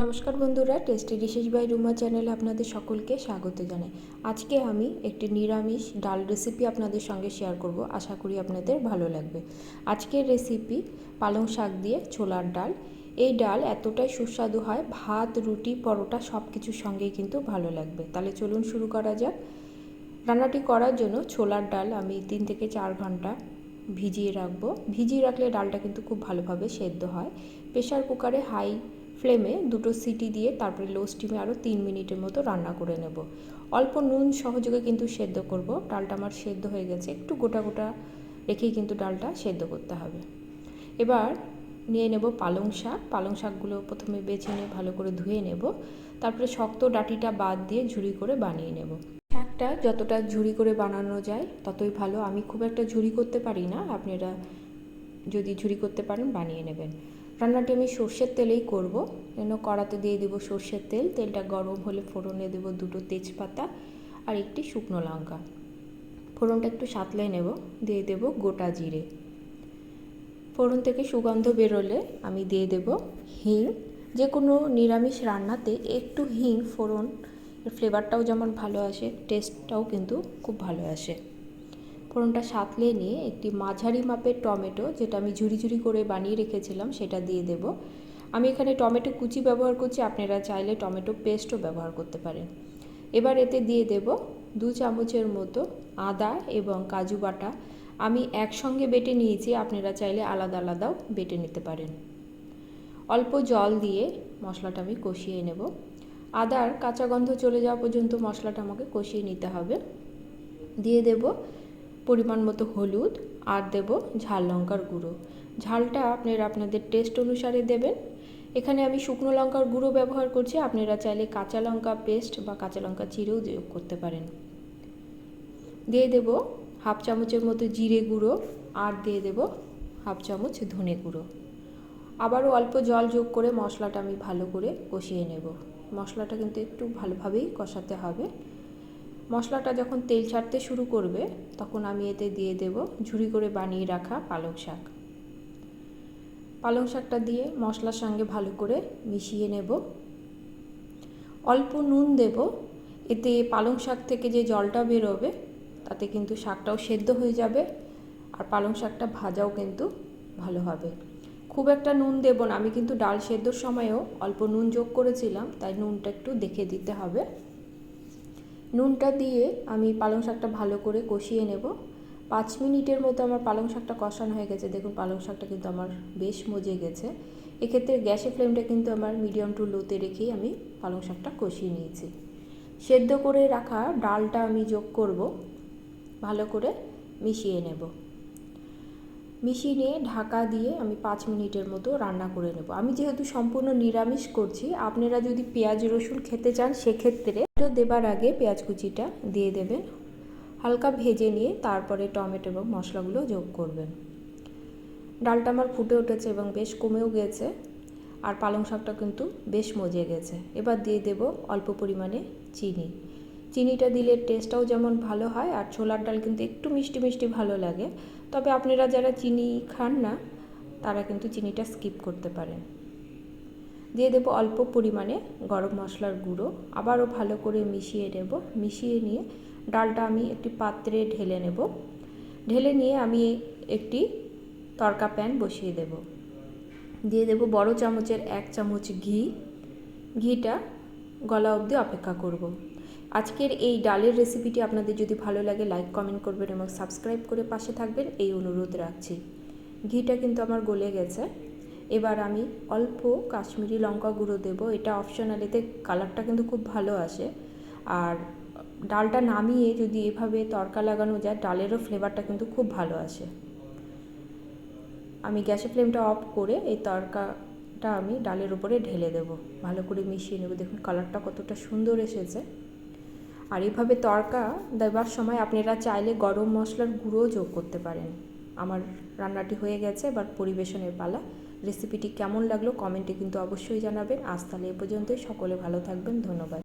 নমস্কার বন্ধুরা, tasty dishes by Ruma চ্যানেলে আপনাদের সকলকে স্বাগত জানাই। আজকে আমি একটি নিরামিষ ডাল রেসিপি আপনাদের সঙ্গে শেয়ার করব, আশা করি আপনাদের ভালো লাগবে। আজকের রেসিপি পালং শাক দিয়ে ছোলার ডাল। এই ডাল এতটাই সুস্বাদু হয়, ভাত, রুটি, পরোটা সব কিছুর সঙ্গেই কিন্তু ভালো লাগবে। তাহলে চলুন শুরু করা যাক। রান্নাটি করার জন্য ছোলার ডাল আমি তিন থেকে চার ঘণ্টা ভিজিয়ে রাখব। ভিজিয়ে রাখলে ডালটা কিন্তু খুব ভালোভাবে সেদ্ধ হয়। প্রেশার কুকারে হাই ফ্লেমে দুটো সিটি দিয়ে তারপরে লো স্টিমে আরও তিন মিনিটের মতো রান্না করে নেব। অল্প নুন সহযোগে কিন্তু সেদ্ধ করব। ডালটা আমার সেদ্ধ হয়ে গেছে। একটু গোটা গোটা রেখেই কিন্তু ডালটা সেদ্ধ করতে হবে। এবার নিয়ে নেব পালং শাক। পালং শাকগুলো প্রথমে বেছে নিয়ে ভালো করে ধুয়ে নেব। তারপরে শক্ত ডাটিটা বাদ দিয়ে ঝুড়ি করে বানিয়ে নেব। শাকটা যতটা ঝুড়ি করে বানানো যায়, ততই ভালো। আমি খুব একটা ঝুড়ি করতে পারি না। আপনারা যদি ঝুড়ি করতে পারেন, বানিয়ে নেবেন। রান্নাটি আমি সর্ষের তেলেই করব। যেন কড়াতে দিয়ে দেবো সর্ষের তেল। তেলটা গরম হলে ফোড়নে দেবো দুটো তেজপাতা আর একটি শুকনো লঙ্কা। ফোড়নটা একটু সাতলে নেব। দিয়ে দেব গোটা জিরে। ফোড়ন থেকে সুগন্ধ বেরোলে আমি দিয়ে দেব হিং। যে কোনো নিরামিষ রান্নাতে একটু হিং, ফোড়ন ফ্লেভারটাও যেমন ভালো আসে টেস্টটাও কিন্তু খুব ভালো আসে। ফোড়নটা সাতলে নিয়ে একটি মাঝারি মাপের টমেটো যেটা আমি ঝুরি ঝুরি করে বানিয়ে রেখেছিলাম সেটা দিয়ে দেব। আমি এখানে টমেটো কুচি ব্যবহার করছি, আপনারা চাইলে টমেটো পেস্টও ব্যবহার করতে পারেন। এবার এতে দিয়ে দেব দু চামচের মতো আদা এবং কাজু বাটা। আমি একসঙ্গে বেটে নিয়েছি, আপনারা চাইলে আলাদা আলাদাও বেটে নিতে পারেন। অল্প জল দিয়ে মশলাটা আমি কষিয়ে নেব। আদার কাঁচা গন্ধ চলে যাওয়া পর্যন্ত মশলাটা আমাকে কষিয়ে নিতে হবে। দিয়ে দেব পরিমাণ মতো হলুদ আর দেব ঝাল লঙ্কার গুঁড়ো। ঝালটা আপনারা আপনাদের টেস্ট অনুসারে দেবেন। এখানে আমি শুকনো লঙ্কার গুঁড়ো ব্যবহার করছি। আপনারা চাইলে কাঁচা লঙ্কা পেস্ট বা কাঁচা লঙ্কা চিরেও যোগ করতে পারেন। দিয়ে দেব হাফ চামচের মতো জিরে গুঁড়ো আর দিয়ে দেব হাফ চামচ ধনে গুঁড়ো। আবারও অল্প জল যোগ করে মশলাটা আমি ভালো করে কষিয়ে নেব। মশলাটা কিন্তু একটু ভালোভাবেই কষাতে হবে। মশলাটা যখন তেল ছাড়তে শুরু করবে, তখন আমি এতে দিয়ে দেব ঝুরি করে বানিয়ে রাখা পালং শাক। পালং শাকটা দিয়ে মশলার সঙ্গে ভালো করে মিশিয়ে নেব। অল্প নুন দেব। এতে পালং শাক থেকে যে জলটা বেরোবে, তাতে কিন্তু শাকটাও সেদ্ধ হয়ে যাবে আর পালং শাকটা ভাজাও কিন্তু ভালো হবে। খুব একটা নুন দেব না, আমি কিন্তু ডাল সেদ্ধর সময়ও অল্প নুন যোগ করেছিলাম, তাই নুনটা একটু দেখে দিতে হবে। নুনটা দিয়ে আমি পালং শাকটা ভালো করে কষিয়ে নেব। পাঁচ মিনিটের মতো আমার পালং শাকটা কষানো হয়ে গেছে। দেখুন, পালং শাকটা কিন্তু আমার বেশ মজে গেছে। এক্ষেত্রে গ্যাসের ফ্লেমটা কিন্তু আমার মিডিয়াম টু লোতে রেখেই আমি পালং শাকটা কষিয়ে নিয়েছি। সেদ্ধ করে রাখা ডালটা আমি যোগ করব। ভালো করে মিশিয়ে নেব। মিশিয়ে নিয়ে ঢাকা দিয়ে আমি পাঁচ মিনিটের মতো রান্না করে নেব। আমি যেহেতু সম্পূর্ণ নিরামিষ করছি, আপনারা যদি পেঁয়াজ, রসুন খেতে চান, সেক্ষেত্রে দেবার আগে পেঁয়াজ কুচিটা দিয়ে দেবেন। হালকা ভেজে নিয়ে তারপরে টমেটো এবং মশলাগুলো যোগ করবেন। ডালটা আমার ফুটে উঠেছে এবং বেশ কমেও গেছে আর পালং শাকটা কিন্তু বেশ মজে গেছে। এবার দিয়ে দেব অল্প পরিমাণে চিনি। চিনিটা দিলে টেস্টটাও যেমন ভালো হয়, আর ছোলার ডাল কিন্তু একটু মিষ্টি মিষ্টি ভালো লাগে। তবে আপনারা যারা চিনি খান না, তারা কিন্তু চিনিটা স্কিপ করতে পারেন। দিয়ে দেবো অল্প পরিমাণে গরম মশলার গুঁড়ো। আবারও ভালো করে মিশিয়ে নেব। মিশিয়ে নিয়ে ডালটা আমি একটি পাত্রে ঢেলে নেব। ঢেলে নিয়ে আমি একটি তরকা প্যান বসিয়ে দেব। দিয়ে দেব বড় চামচের এক চামচ ঘি। ঘিটা গলা অবধি অপেক্ষা করব। আজকের এই ডালের রেসিপিটি আপনাদের যদি ভালো লাগে লাইক কমেন্ট করবেন এবং সাবস্ক্রাইব করে পাশে থাকবেন, এই অনুরোধ রাখছি। ঘিটা কিন্তু আমার গলে গেছে। এবার আমি অল্প কাশ্মীরি লঙ্কা গুঁড়ো দেবো। এটা অপশনাল এতে কালারটা কিন্তু খুব ভালো আসে। আর ডালটা নামিয়ে যদি এভাবে তরকা লাগানো যায়, ডালেরও ফ্লেভারটা কিন্তু খুব ভালো আসে। আমি গ্যাসের ফ্লেমটা অফ করে এই তরকাটা আমি ডালের উপরে ঢেলে দেব। ভালো করে মিশিয়ে নেব। দেখুন কালারটা কতটা সুন্দর এসেছে। আর এভাবে তরকা দেবার সময় আপনারা চাইলে গরম মশলার গুঁড়োও যোগ করতে পারেন। আমার রান্নাটি হয়ে গেছে, এবার পরিবেশনের পালা। রেসিপিটি কেমন লাগল কমেন্টে কিন্তু অবশ্যই জানাবেন। আজ তাহলে এ পর্যন্তই। সকলে ভালো থাকবেন। ধন্যবাদ।